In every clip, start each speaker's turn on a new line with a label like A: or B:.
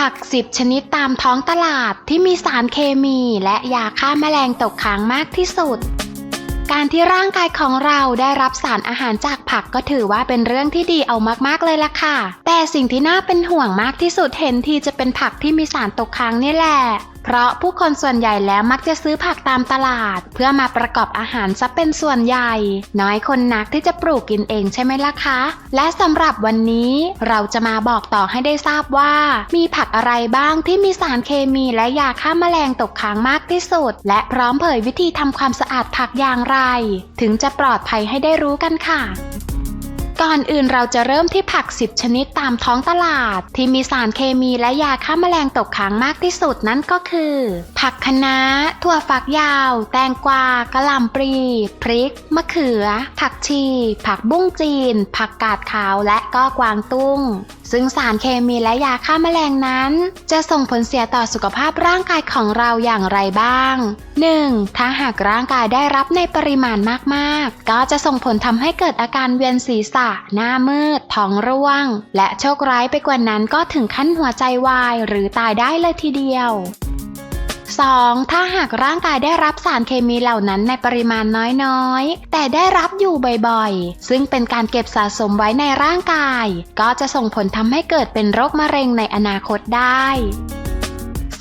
A: ผัก 10 ชนิดตามท้องตลาดที่มีสารเคมีและยาฆ่าแมลงตกค้างมากที่สุด การที่ร่างกายของเราได้รับสารอาหารจากผักก็ถือว่าเป็นเรื่องที่ดีเอามากๆเลยล่ะค่ะ แต่สิ่งที่น่าเป็นห่วงมากที่สุดเห็นทีจะเป็นผักที่มีสารตกค้างนี่แหละ เพราะผู้คนส่วนใหญ่แล้วมักจะซื้อผักตามตลาด เพื่อมาประกอบอาหารซะเป็นส่วนใหญ่ น้อยคนนักที่จะปลูกกินเองใช่ไหมล่ะคะ และสำหรับวันนี้เราจะมาบอกต่อให้ได้ทราบว่า มีผักอะไรบ้างที่มีสารเคมีและยาฆ่าแมลงตกค้างมากที่สุด และพร้อมเผยวิธีทำความสะอาดผักอย่างไร ถึงจะปลอดภัยให้ได้รู้กันค่ะ ก่อนอื่นเราจะเริ่มที่ผัก 10 ชนิดตามท้องตลาด ที่มีสารเคมีและยาฆ่าแมลงตกค้างมากที่สุดนั่นก็คือผักคะน้า ถั่วฝักยาว แตงกวากระหล่ำปลีพริก มะเขือ ผักชี ผักบุ้งจีน ผักกาดขาวและก็กวางตุ้ง ซึ่งสารเคมีและยาฆ่าแมลงนั้น จะส่งผลเสียต่อสุขภาพร่างกายของเราอย่างไรบ้าง 1. ถ้าหากร่างกายได้รับในปริมาณมากๆ ก็จะส่งผลทำให้เกิดอาการเวียนศีรษะ หน้ามืด ท้องร่วง และโชคร้ายไปกว่านั้นก็ถึงขั้นหัวใจวาย หรือตายได้เลยทีเดียว 2. ถ้าหากร่างกายได้รับสารเคมีเหล่านั้นในปริมาณน้อยๆ แต่ได้รับอยู่บ่อยๆ ซึ่งเป็นการเก็บสะสมไว้ในร่างกาย ก็จะส่งผลทำให้เกิดเป็นโรคมะเร็งในอนาคตได้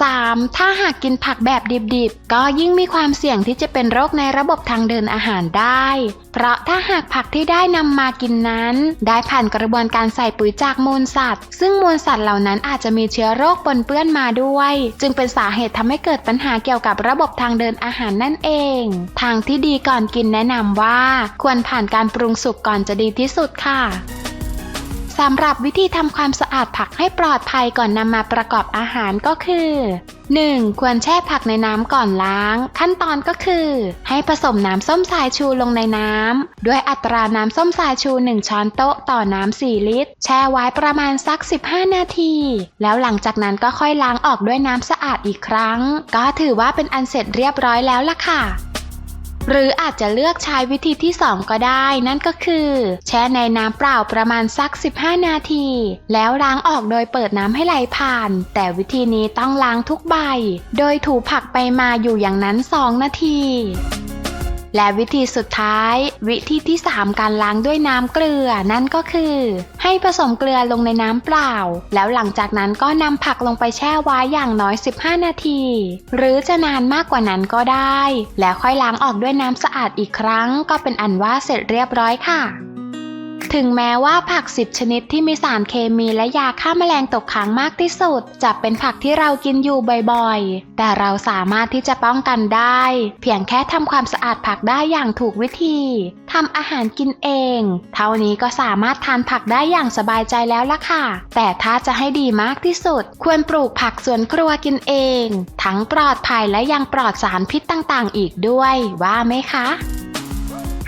A: 3. ถ้าหากกินผักแบบดิบๆ ก็ยิ่งมีความเสี่ยงที่จะเป็นโรคในระบบทางเดินอาหารได้ เพราะถ้าหากผักที่ได้นำมากินนั้น ได้ผ่านกระบวนการใส่ปุ๋ยจากมูลสัตว์ ซึ่งมูลสัตว์เหล่านั้นอาจจะมีเชื้อโรคปนเปื้อนมาด้วย จึงเป็นสาเหตุทำให้เกิดปัญหาเกี่ยวกับระบบทางเดินอาหารนั่นเอง ทางที่ดีก่อนกินแนะนำว่า ควรผ่านการปรุงสุกก่อนจะดีที่สุดค่ะ สำหรับวิธีทำความสะอาดผักให้ปลอดภัยก่อนนำมาประกอบอาหารก็คือ 1. ควรแช่ผักในน้ำก่อนล้าง ขั้นตอนก็คือ ให้ผสมน้ำส้มสายชูลงในน้ำด้วยอัตราน้ำส้มสายชู 1 ช้อนโต๊ะต่อน้ำ 4 ลิตร แช่ไว้ประมาณสัก 15 นาที แล้วหลังจากนั้นก็ค่อยล้างออกด้วยน้ำสะอาดอีกครั้ง ก็ถือว่าเป็นอันเสร็จเรียบร้อยแล้วล่ะค่ะ หรืออาจจะเลือกใช้วิธีที่ 2 ก็ได้ นั่นก็คือ แช่ในน้ำเปล่าประมาณสัก 15 นาที แล้วล้างออกโดยเปิดน้ำให้ไหลผ่าน แต่วิธีนี้ต้องล้างทุกใบ โดยถูผักไปมาอยู่อย่างนั้น 2 นาที และวิธีสุดท้าย วิธีที่ 3 การล้างด้วยน้ำเกลือนั่นก็คือ ให้ผสมเกลือลงในน้ำเปล่า แล้วหลังจากนั้นก็นำผักลงไปแช่ไว้อย่างน้อย 15 นาที หรือจะนานมากกว่านั้นก็ได้ แล้วค่อยล้างออกด้วยน้ำสะอาดอีกครั้ง ก็เป็นอันว่าเสร็จเรียบร้อยค่ะ ถึงแม้ว่าผัก 10 ชนิดที่มีสารเคมีและยาฆ่าแมลงตกค้างมากที่สุด จะเป็นผักที่เรากินอยู่บ่อยๆ แต่เราสามารถที่จะป้องกันได้ เพียงแค่ทำความสะอาดผักได้อย่างถูกวิธีทำอาหารกินเอง เท่านี้ก็สามารถทานผักได้อย่างสบายใจแล้วล่ะค่ะ แต่ถ้าจะให้ดีมากที่สุด ควรปลูกผักสวนครัวกินเอง ทั้งปลอดภัยและยังปลอดสารพิษต่างๆ อีกด้วย ว่าไหมคะ